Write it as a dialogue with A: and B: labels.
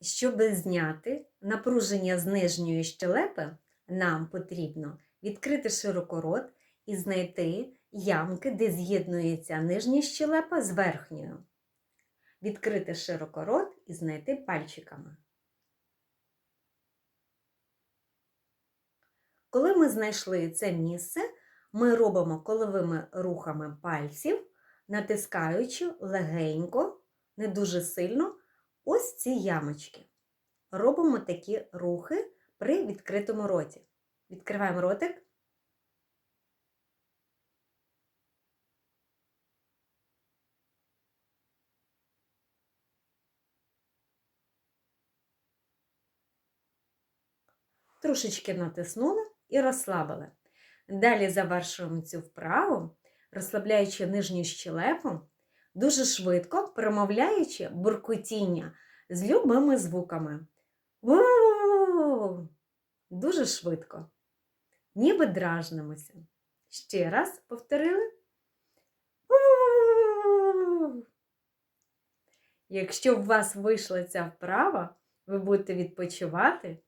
A: Щоб зняти напруження з нижньої щелепи, нам потрібно відкрити широкорот і знайти ямки, де з'єднується нижня щелепа з верхньою. Відкрити широкорот і знайти пальчиками. Коли ми знайшли це місце, ми робимо коловими рухами пальців, натискаючи легенько, не дуже сильно, ось ці ямочки. Робимо такі рухи при відкритому роті. Відкриваємо ротик. Трошечки натиснули і розслабили. Далі завершуємо цю вправу, розслабляючи нижню щелепу, дуже швидко промовляючи буркотіння з любими звуками. Дуже швидко. Ніби дражнимося. Ще раз повторили. «У-у-у-у-у». Якщо у вас вийшла ця вправа, ви будете відпочивати